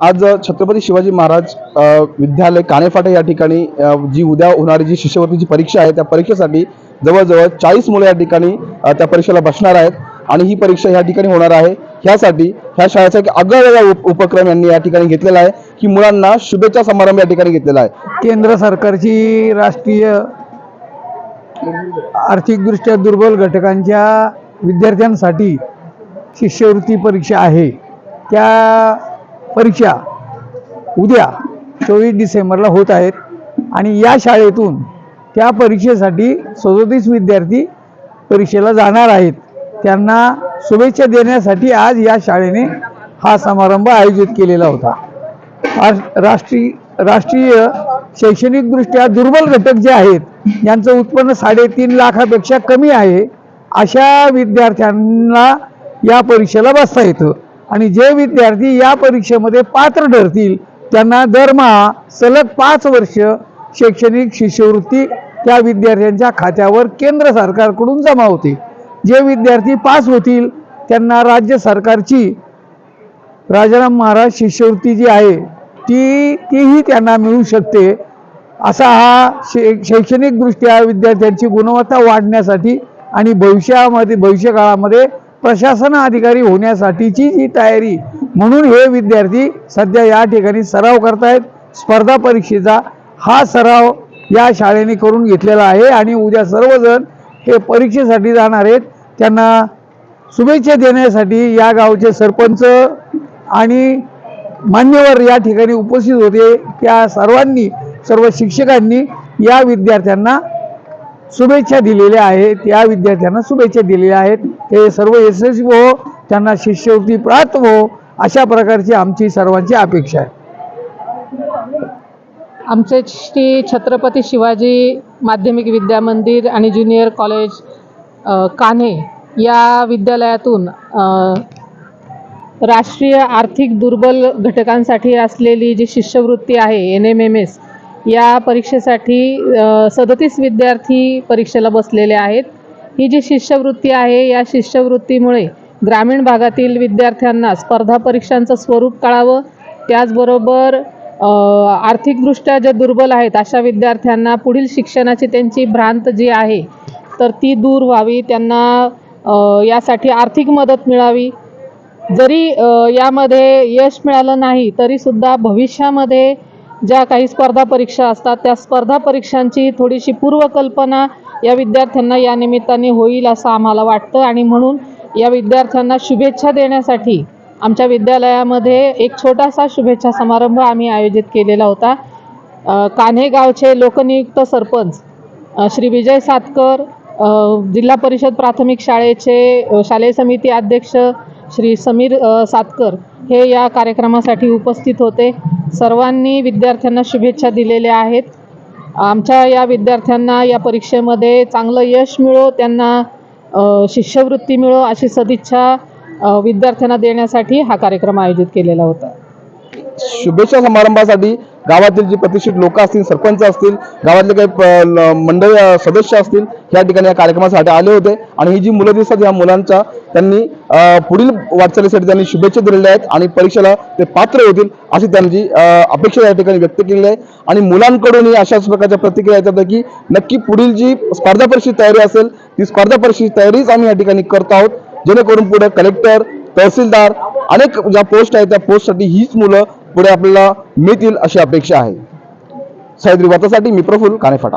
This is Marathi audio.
आज छत्रपती शिवाजी महाराज विद्यालय कानेफाटे या ठिकाणी जी उद्या होणारी जी शिष्यवृत्तीची परीक्षा आहे त्या परीक्षेसाठी जवळजवळ चाळीस मुलं या ठिकाणी त्या परीक्षेला बसणार आहेत. आणि ही परीक्षा या ठिकाणी होणार आहे. ह्यासाठी ह्या शाळेचा एक आगळा उप उपक्रम यांनी या ठिकाणी घेतलेला आहे की मुलांना शुभेच्छा समारंभ या ठिकाणी घेतलेला आहे. केंद्र सरकारची राष्ट्रीय आर्थिकदृष्ट्या दुर्बल घटकांच्या विद्यार्थ्यांसाठी शिष्यवृत्ती परीक्षा आहे. त्या परीक्षा उद्या चोवीस डिसेंबरला होत आहेत. आणि या शाळेतून त्या परीक्षेसाठी सदोतीस विद्यार्थी परीक्षेला जाणार आहेत. त्यांना शुभेच्छा देण्यासाठी आज या शाळेने हा समारंभ आयोजित केलेला होता. राष्ट्रीय राष्ट्रीय शैक्षणिकदृष्ट्या दुर्बल घटक जे आहेत यांचं उत्पन्न साडेतीन लाखापेक्षा कमी आहे. अशा विद्यार्थ्यांना या परीक्षेला बसता येतं. आणि जे विद्यार्थी या परीक्षेमध्ये पात्र ठरतील त्यांना दरमहा सलग पाच वर्ष शैक्षणिक शिष्यवृत्ती त्या विद्यार्थ्यांच्या खात्यावर केंद्र सरकारकडून जमा होते. जे विद्यार्थी पास होतील त्यांना राज्य सरकारची राजाराम महाराज शिष्यवृत्ती जी आहे ती तीही त्यांना मिळू शकते. असा हा शै शैक्षणिकदृष्ट्या विद्यार्थ्यांची गुणवत्ता वाढण्यासाठी आणि भविष्यामध्ये भविष्यकाळामध्ये प्रशासन अधिकारी होण्यासाठीची जी तयारी म्हणून हे विद्यार्थी सध्या या ठिकाणी सराव करतायत. स्पर्धा परीक्षेचा हा सराव या शाळेने करून घेतलेला आहे आणि उद्या सर्वजण हे परीक्षेसाठी जाणार आहेत. त्यांना शुभेच्छा देण्यासाठी या गावचे सरपंच आणि मान्यवर या ठिकाणी उपस्थित होते. त्या सर्वांनी सर्व शिक्षकांनी या विद्यार्थ्यांना शुभेच्छा दिलेल्या आहेत. या विद्यार्थ्यांना शुभेच्छा दिलेल्या आहेत. ते सर्व यशस्वी हो त्यांना शिष्यवृत्ती प्राप्त हो अशा प्रकारची आमची सर्वांची अपेक्षा आहे. आमचे श्री छत्रपती शिवाजी माध्यमिक विद्या मंदिर आणि ज्युनियर कॉलेज कान्हे या विद्यालयातून राष्ट्रीय आर्थिक दुर्बल घटकांसाठी असलेली जी शिष्यवृत्ती आहे एन एम एम एस या परीक्षेसाठी सदतीस विद्यार्थी परीक्षेला बसलेले आहेत. ही जी शिष्यवृत्ती आहे या शिष्यवृत्तीमुळे ग्रामीण भागातील विद्यार्थ्यांना स्पर्धा परीक्षांचं स्वरूप कळावं. त्याचबरोबर आर्थिकदृष्ट्या जे दुर्बल आहेत अशा विद्यार्थ्यांना पुढील शिक्षणाची त्यांची भ्रांत जी आहे तर ती दूर व्हावी. त्यांना यासाठी आर्थिक मदत मिळावी. जरी यामध्ये यश मिळालं नाही तरीसुद्धा भविष्यामध्ये ज्या काही स्पर्धा परीक्षा असतात त्या स्पर्धा परीक्षांची थोडीशी पूर्वकल्पना या विद्यार्थ्यांना या निमित्ताने होईल असं आम्हाला वाटतं. आणि म्हणून या विद्यार्थ्यांना शुभेच्छा देण्यासाठी आमच्या विद्यालयामध्ये एक छोटासा शुभेच्छा समारंभ आम्ही आयोजित केलेला होता. कान्हेगावचे कान्हे गावचे लोकनियुक्त सरपंच श्री विजय सातकर जिल्हा परिषद प्राथमिक शाळेचे शालेय समिती अध्यक्ष श्री समीर सातकर हे या कार्यक्रमासाठी उपस्थित होते. सर्वांनी विद्यार्थ्यांना शुभेच्छा दिलेल्या आहेत. आमच्या या विद्यार्थ्यांना या परीक्षेमध्ये चांगलं यश मिळो त्यांना शिष्यवृत्ती मिळो अशी सदिच्छा विद्यार्थ्यांना देण्यासाठी हा कार्यक्रम आयोजित केलेला होता. शुभेच्छा समारंभासाठी गावातील जी प्रतिष्ठित लोक असतील सरपंच असतील गावातले काही प- मंडळी सदस्य असतील या ठिकाणी या कार्यक्रमासाठी आले होते. आणि ही जी मुलं दिसतात या मुलांच्या त्यांनी पुढील वाटचालीसाठी त्यांनी शुभेच्छा दिलेल्या आहेत आणि परीक्षेला ते पात्र होतील अशी त्यांची अपेक्षा या ठिकाणी व्यक्त केलेली आहे. आणि मुलांकडूनही अशाच प्रकारच्या प्रतिक्रिया येतात की नक्की पुढील जी स्पर्धा परीक्षेची तयारी असेल ती स्पर्धा परीक्षेची तयारीच आम्ही या ठिकाणी करत आहोत. जेणेकरून पुढे कलेक्टर तहसीलदार अनेक ज्या पोस्ट आहेत त्या पोस्टसाठी हीच मुलं पुढे आपल्याला मिळतील अशी अपेक्षा आहे. सह्याद्री वार्तासाठी मी प्रफुल्ल कानेफाटा.